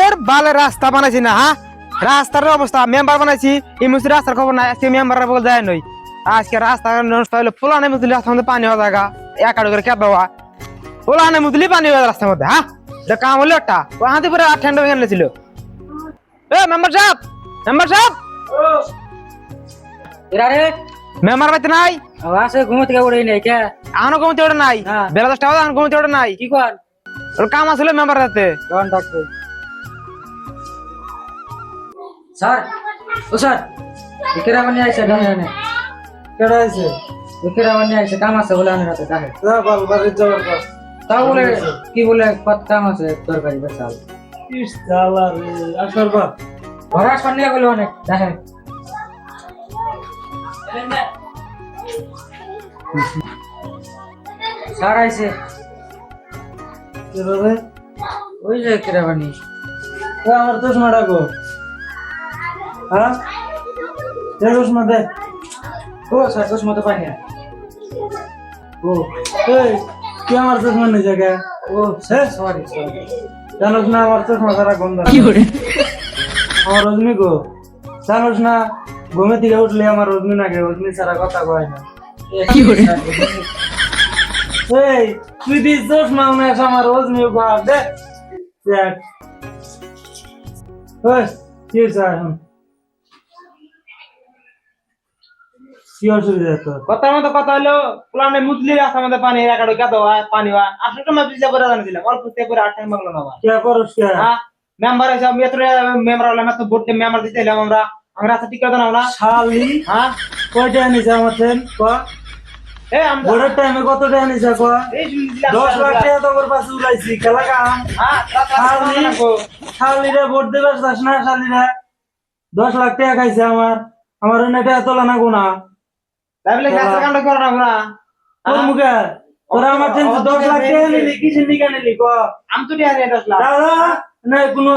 এর বালে রাস্তা বানাইছি না হ্যাঁ? রাস্তার অবস্থা মেম্বার বানাইছি এই মুসি রাস্তার খবর নাই আজকে মেম্বার বলে যায় নই। আজকে রাস্তা নষ্ট হইলে ফুলানে মুতলি রাস্তার মধ্যে পানি হওয়া জায়গা এক আড়ু করে কেঁদা হওয়া ফুলানে মুতলি পানি হওয়া রাস্তার মধ্যে হ্যাঁ? এটা কাম হলো একটা ও হাতে পুরো ঠান্ডা এ মেম্বার সাহেব মেম্বার সাহেব! রে? মেম্বার বাড়িতে নাই? আসে ঘুমো থেকে নেই কে? আনো ওটা নাই। হ্যাঁ। বেলা দশটা আনো ওটা নাই। কি কর? কাম আসলে মেম্বার হাতে। স্যার? ও স্যার বিকেরা বানিয়ে আইছে ডানে ডানে। কেডা আছে বিকেরা বানিয়ে আইছে কাম আছে বলে আনে রাতে কাহে। যা বাল বাড়ি যাওয়ার পর তাও বলে কি বলে কত কাম আছে তরকারি বেচাল? ইস জ্বালা রে আসর বা গেলে অনেক দেখেন। স্যার আইছে কীভাবে? ওই যে কেরা বানি এ আমার চশমা ডাকো। হ্যাঁ? দে চশমা দে। ও স্যার পাই ও এই কি আমার চশমা নিয়ে জায়গা ও স্যার সরি সরি জানোস না আমার চশমা সারা গন্ধ আমার রজনী গো। জানোস না ঘুমে থেকে উঠলে আমার রজনী নাকি রজনী ছাড়া কথা কয় না। এই তুই দিস চশমা উনাস আমার রজনী গো দে। দেখ। ওই কি হয়েছে কি অসুবিধা তোর কথার মতো কথা হলো ফুলানে মুতলি রাস্তার মধ্যে পানি কেঁদা হওয়া পানি হওয়া আসলে তো মাঝে করে জানিছিলাম অল্প থেকে করে আট টাইম বাংলো না কে করস কে? মেম্বার হিসাব মেত্র মেম্বার হলাম এত ভোট মেম্বার দিতে এলাম আমরা। আমরা রাস্তা ঠিক দাও না শালি হ্যাঁ? কয়টা নিছে আমার ট্রেন ক? এ আমরা ভোটের টাইমে কত টাকা নিছে ক দশ লাখ টাকা তোর পাশে উড়াইছি খেলা কাম। শালি শালিরে ভোট দেবে চাস না শালিরে? দশ লাখ টাকা খাইছে আমার। আমার এনে টাকা তোলা না। গুনা তাহলে রাস্তা কাণ্ড করো না আমরা তোর মুখে? তোরা আমার ট্রেন দশ লাখ টাকা নিলি? কিসের নিকা নিলি? ক? আমি তো দিয়ে দশ লাখ। দাদা না কোনো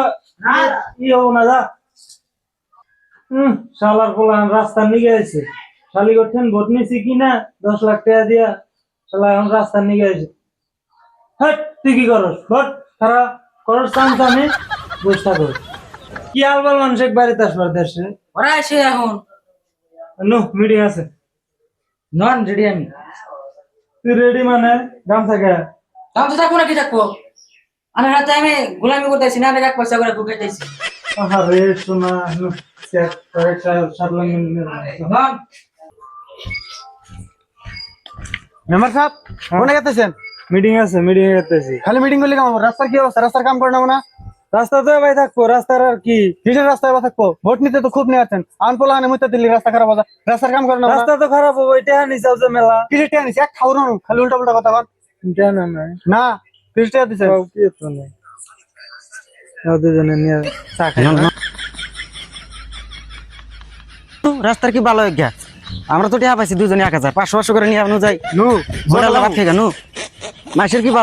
ই হব না যা। হুম শালার পোলা রাস্তা নিগে আছে শালি করছেন ভোট নিছি কিনা দশ লাখ টাকা দিয়া শালা এখন রাস্তা নিগে আছে হট তুই কি করস? ভোট খারাপ করস চান্স আমি বসটা কর কি আলবাল মানুষ এক বাড়িতে আসবার দেশে? ওরা এসে এখন নো মিটিং আছে। নন রেডি আমি। তুই রেডি মানে গামছা কে? কাম তো থাকব না কি থাকব? আমি রাতে আমি গোলামি করতেছি না আমি এক পয়সা করে ঢুকাইতেছি। আরে শোনা নো চেক করে সারলাম নন মেম্বার সাহেব কোনে গেতেছেন মিটিং আছে মিটিং এ যেতেছি খালি মিটিং করলে কাম রাস্তার কি অবস্থা? রাস্তার কাম করে না? রাস্তা তো ভাই থাকব রাস্তার আর কি? কিসের রাস্তায় থাকব ভোট নিতে তো খুব নিয়ে আছেন আন পোলা আনে মুতে দিল্লি রাস্তা খারাপ আছে রাস্তার কাম করে না রাস্তা তো খারাপ হবে এটা নিচাও যে মেলা। কিসের টিয়া নিছে? এক খাও না খালি উল্টা পাল্টা কথা বল না না কিসের টিয়া দিছে? কি তো নেই। দুজনে নিয়ে চা খাই। রাস্তার কি ভালো হয়ে আমরা তো টিয়া পাইছি দুজনে এক হাজার। পাঁচশো পাঁচশো করে নিয়ে আপনি যাই। নু ভাত খেয়ে নু। মাসের কি ভালো